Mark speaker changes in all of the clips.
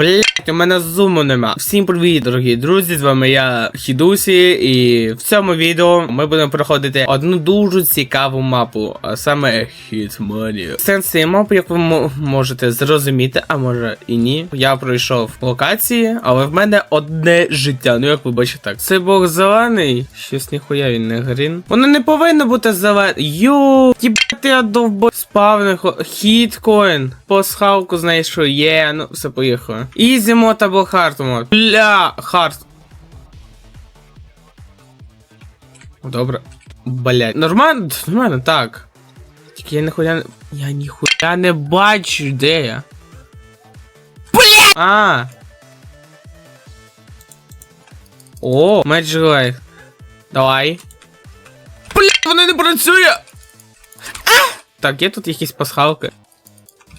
Speaker 1: Блять, у мене зуму нема. Всім привіт, дорогі друзі! З вами я Хідусі, і в цьому відео ми будемо проходити одну дуже цікаву мапу, а саме Hitmania. Сенс цієї мапи, як ви можете зрозуміти, а може і ні. Я пройшов локації, але в мене одне життя. Ну як ви бачите так. Цей бог зелений. Щось ніхуя він не грін. Воно не повинно бути зелене. Йоу, Єбати я довбо спавних хіткоін. Пасхалку знайшов. Є, ну все поїхало. Ізі мод або хард мод. Бля, хард. Добре. Блять. Нормально, нормально, так. Тільки я ніхуя не. Я ніхуя не бачу, де я. Бля! А. О, Magic Life. Давай. Бля, воно не працює! А! Так, є тут якісь пасхалки.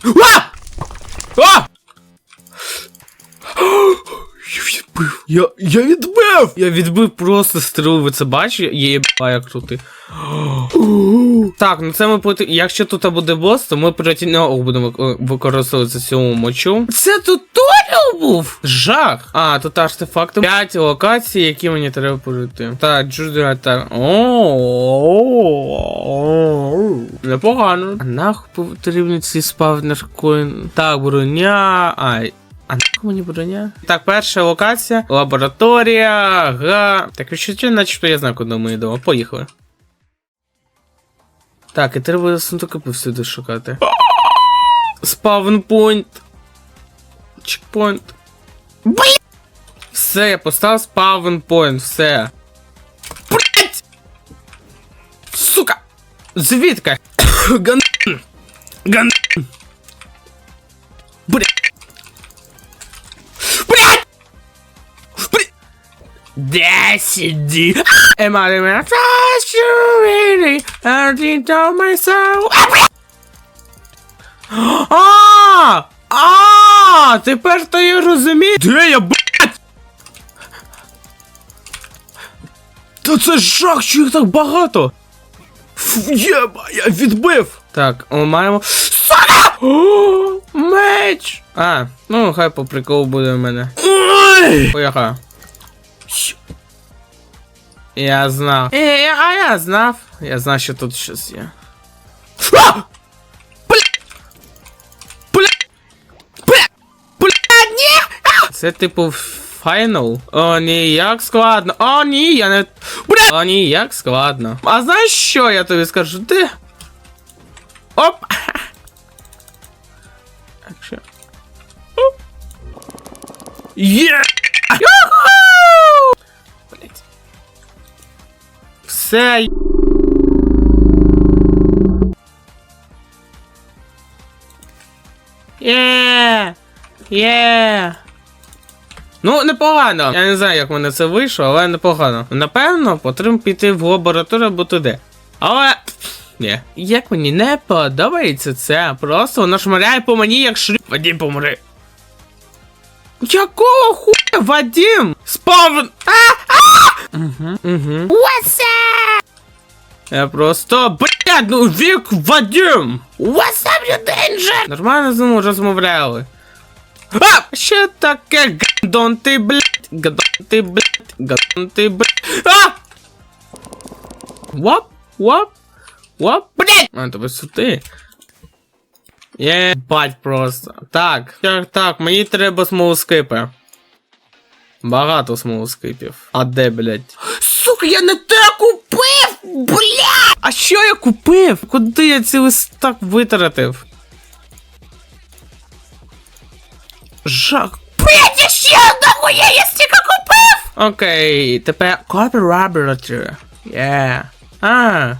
Speaker 1: А! А! Відбив. Я, я відбив! Я відбив просто стрілу, ви це бачите? Єба, як крутий. Так, ну це ми поти... Якщо тут буде бос, то ми проти нього будемо вик- використовувати цю мочу. Це туторіал був! Жах! А, тут артефакти. 5 локацій, які мені треба пройти. Так, Джудера так. Непогано. А нахуй потрібні ці спавнер коін. Так, броня. Ай. А нахуй мені броня? Так, перша локація. Лабораторія. Га. Так, відчуття, начебто я знаю, куди ми йдемо. Поїхали. Так, і треба сундуки всюди шукати. Спавнпойнт. Чекпойнт. Блін! Все, я поставив спавнпойнт, все. Блять! Сука! Звідки? Ган... Ган... Блять! Де сиди? Am I man? Trust you really? I think to myself. А-а-а! Тепер то я розумію. Де я, блядь? Та це жах, що їх так багато. Фу, Єба, я відбив. Так, ми маємо. Сука! Меч! А, ну хай по приколу буде в мене. Поїхав. Щ- Я знав. Е, я- а я знав. Я знав, що тут щось є. А! Бля! Бля! Бля! Бля, ні! А! Це типу файнал? О, ні, як складно. О, ні, я не. Бля! О, ні, як складно. А знаєш що я тобі скажу? Ти. Оп! Так, що? Оп. Є! Юху! Все. Є! Є! Ну, непогано. Я не знаю, як в мене це вийшло, але непогано. Напевно, потрібно піти в лабораторію або туди. Але. Ні. Як мені не подобається це. Просто воно шмаляє по мені, як шриф. Вадим, помри. Якого хуя, Вадим? Спавн. А! Угу, угу. What's up? Я просто, блядь, ну вік Вадим! What's up, you danger? Нормально з ним розмовляли. А! Що таке гандон ти, блядь? Гандон ти, блядь? Гандон ти, блядь? А! Вап, вап, вап, блядь! А, то сюди. Єбать просто. Так, так, так, мені треба смолоскипи. Багато смолоскипів. А де, блядь? Сука, я не те купив! Блядь! А що я купив? Куди я цей листок витратив? Жах. Блядь, я ще одного я, я стільки купив! Окей, тепер Copy Laboratory. Yeah. А.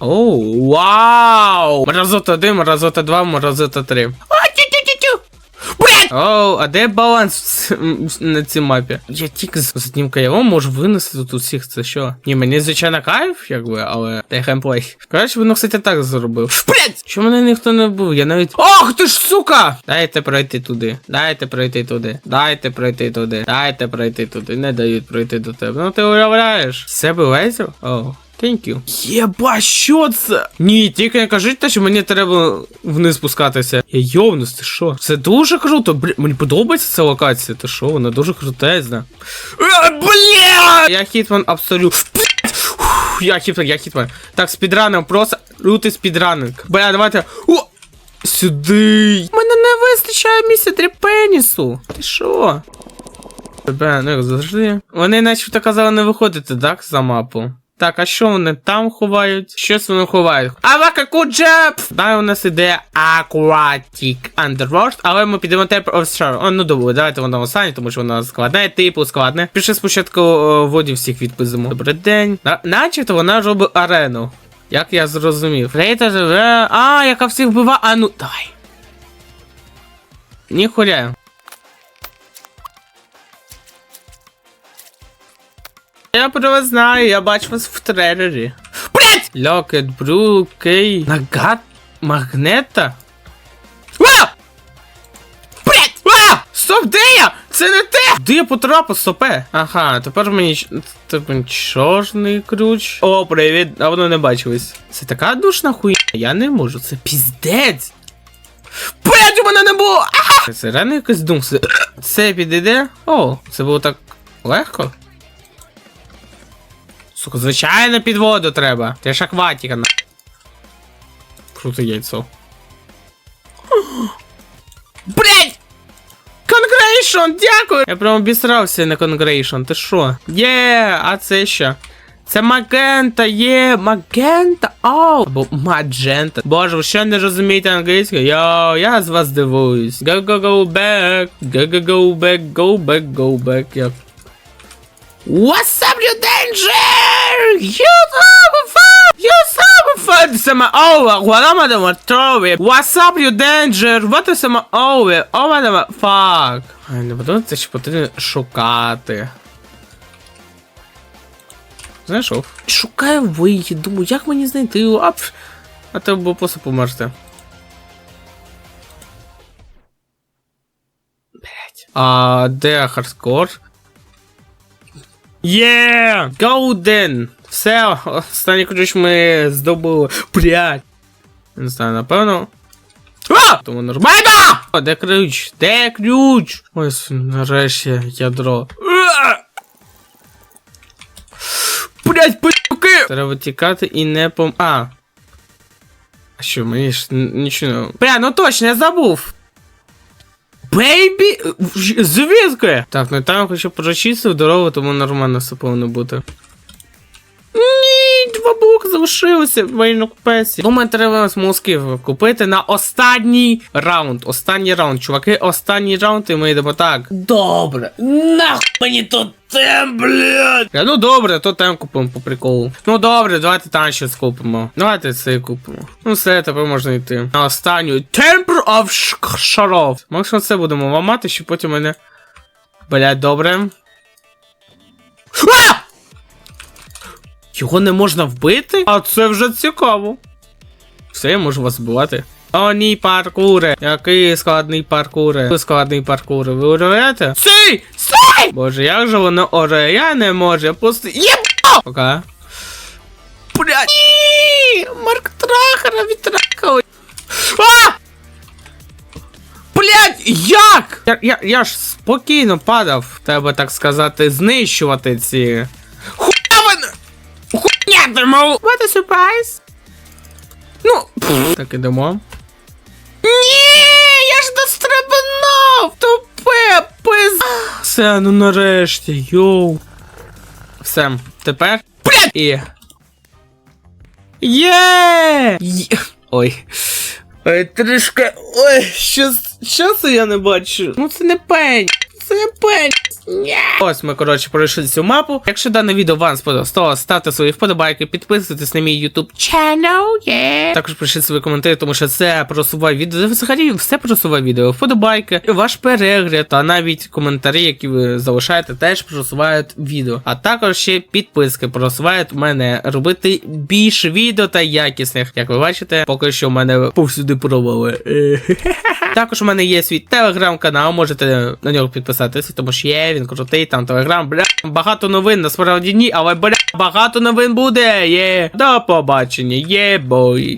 Speaker 1: Оу, вау! Мразота 1, мразота 2, мразота 3. О, тю-тю-тю-тю! Блядь! Оу, а де баланс на цій мапі? Я тільки з одним каєвом можу винести тут усіх, це що? Ні, мені звичайно кайф, якби, але та геймплей. Коротше, воно, кстати, так зробив. Блядь! Що мене ніхто не був? Я навіть. Ох ти ж сука! Дайте пройти туди. Дайте пройти туди. Дайте пройти туди. Дайте пройти туди. Не дають пройти до тебе. Ну ти уявляєш. Себе лезер? О. Thank you. Єба, що це? Ні, тільки не кажіть те, що мені треба вниз спускатися. Я йовнус, ти що? Це дуже круто. Бля, мені подобається ця локація. Ти що? Вона дуже крутезна. А, Бля! Я хітман абсолютно. Я хітман, я хітман. Так, спідранер, просто лютий спідранинг. Бля, давайте. О! Сюди. Мене не вистачає місця для пенісу. Ти що? Тебе, ну як завжди. Вони начебто казали не виходити, так, за мапу. Так, а що вони там ховають? Щось вони ховають. Авакакуджеп! Далі у нас іде Aquatic Underworld, але ми підемо тепер Offshore. О, ну добре, давайте воно останнє, тому що воно складне, типу складне. Пішли спочатку о, воді всіх відпизимо. Добрий день. На, начебто вона робить арену. Як я зрозумів. Фрейта живе. А, яка всіх вбива. А ну, давай. Ніхуя. Я про вас знаю, я бачу вас в трейлері. Блять! Локет, Бру, Кей, Нагат, Магнета. А! Блять! А! Стоп, де я? Це не те! Де я потрапив, стопе? Ага, тепер мені тепер чорний ключ. О, привіт, давно не бачились. Це така душна хуйня, я не можу, це піздець. Блять, у мене не було! Ага! Це реально якийсь дум. Це, це підійде? О, це було так легко. Сука, звичайно під воду треба. Це ж акватика на. Круте яйцо. Блять! Конгрейшн, дякую! Я прям обісрався на конгрейшн, ти що? Є, а це що? Це Магента, є, Магента, оу, або Маджента. Боже, ви ще не розумієте англійську? Йо, я з вас дивуюсь. Go, go, go back, go, go, go back, go back, go back, як What's up, you danger? You so fun! You so fun! I doing? Throw it! What's up, you danger? Oh, what am I? Fuck! Ай, не подобається, що потрібно шукати. Знайшов. Шукаю вихід, думаю, як мені знайти його? А, пф, а треба було просто померти. Блять. А де хардкор? Є! Голден! Все, останній ключ ми здобули. Блять! Не знаю, напевно. А! Тому нормально! О, де ключ? Де ключ? Ось нарешті ядро. Блять, пи***ки! Треба тікати і не пом. А. А що, мені ж нічого. Бля, ну точно, я забув. Бейбі! Звідки? Так, ну там хоча прочистив дорогу, тому нормально все повинно бути. Два блоки залишилося в моїй купесі. Думаю, треба з мозків купити на останній раунд. Останній раунд, чуваки, останній раунд, і ми йдемо так. Добре, нахуй мені тут тем, блядь. Ну добре, то тем купимо по приколу. Ну добре, давайте там щось купимо. Давайте це купимо. Ну все, тепер можна йти. На останню Temple of Шаров. Максимум це будемо ламати, щоб потім мене. Блядь, добре. А! Його не можна вбити? А це вже цікаво. Все, я можу вас вбивати. О, ні, паркуре. Який складний паркуре. Складний паркуре. Ви уявляєте? Сій! Сій! Боже, як же воно оре? Я не можу, я просто. Єбо! Пока. Блядь. Ні! Марк Трахера відтрахав. А! Блядь, як? Я, я, я ж спокійно падав, треба так сказати, знищувати ці. Хуявини! Хуйня! What a surprise! Ну, пф, так ідемо. Ні, я ж дострибнув! Тупе, пиз... Все, ну нарешті, йоу. Все, тепер. Блядь! І... Є! Є! Ой. Ой, трішки. Ой, що, що я не бачу? Ну це не пень. Це не пень. Ось ми, коротше, пройшли цю мапу. Якщо дане відео вам сподобалось, то ставте свої вподобайки, підписуйтесь на мій YouTube channel, yeah. Також пишіть свої коментарі, тому що це просуває відео. Взагалі все просуває відео. Вподобайки, ваш перегляд, та навіть коментарі, які ви залишаєте, теж просувають відео. А також ще підписки просувають мене робити більше відео та якісних. Як ви бачите, поки що в мене повсюди провали. Також у мене є свій телеграм-канал, можете на нього підписатися, тому що є, він крутий, там телеграм, бля, багато новин, насправді ні, але бля, багато новин буде, є. До побачення, є бой.